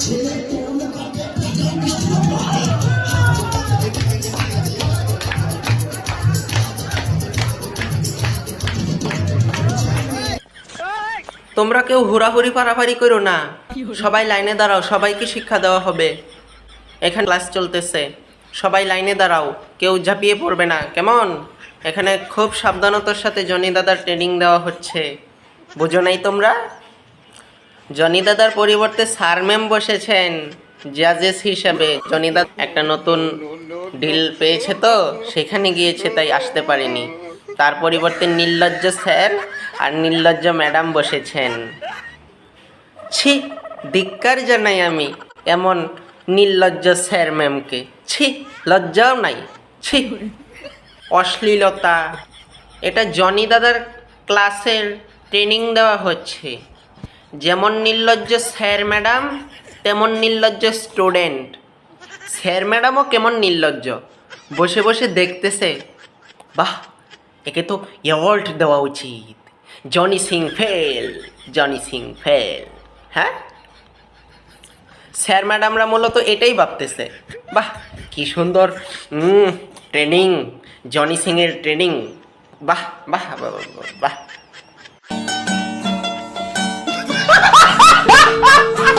তোমরা কেউ হুড়াহুড়ি পারাপারি করো না। সবাই লাইনে দাঁড়াও, সবাইকে শিক্ষা দেওয়া হবে। এখানে ক্লাস চলতেছে। সবাই লাইনে দাঁড়াও, কেউ ঝাঁপিয়ে পড়বে না। কেমন? এখানে খুব সাবধানতার সাথে জনি দাদার ট্রেনিং দেওয়া হচ্ছে। বুঝো নাই তোমরা? জনি দাদার পরিবর্তে স্যার ম্যাম বসেছেন, জাজেস হিসাবে। জনি দাদা একটা নতুন ডিল পেয়েছে তো, সেখানে গিয়েছে, তাই আসতে পারেনি। তার পরিবর্তে নির্লজ্জ স্যার আর নির্লজ্জ ম্যাডাম বসেছেন। ছি, ধিক্কার জানাই আমি এমন নির্লজ্জ স্যার ম্যামকে। ছি, লজ্জাও নাই। ছি, অশ্লীলতা। এটা জনি দাদার ক্লাসের ট্রেনিং দেওয়া হচ্ছে। যেমন নির্লজ্জ স্যার ম্যাডাম তেমন নির্লজ্জ স্টুডেন্ট। স্যার ম্যাডামও কেমন নির্লজ্জ? বসে বসে দেখতেছে বাহ একে তো অ্যাওয়ার্ড দেওয়া উচিত। Johnny Singh fail Johnny Singh fail. হ্যাঁ? স্যার ম্যাডামরা মূলত এটাই ভাবতেছে বাহ কি সুন্দর ট্রেনিং জনি সিংয়ের ট্রেনিং। বাহ বাহ বাহ বাহ, বাহ।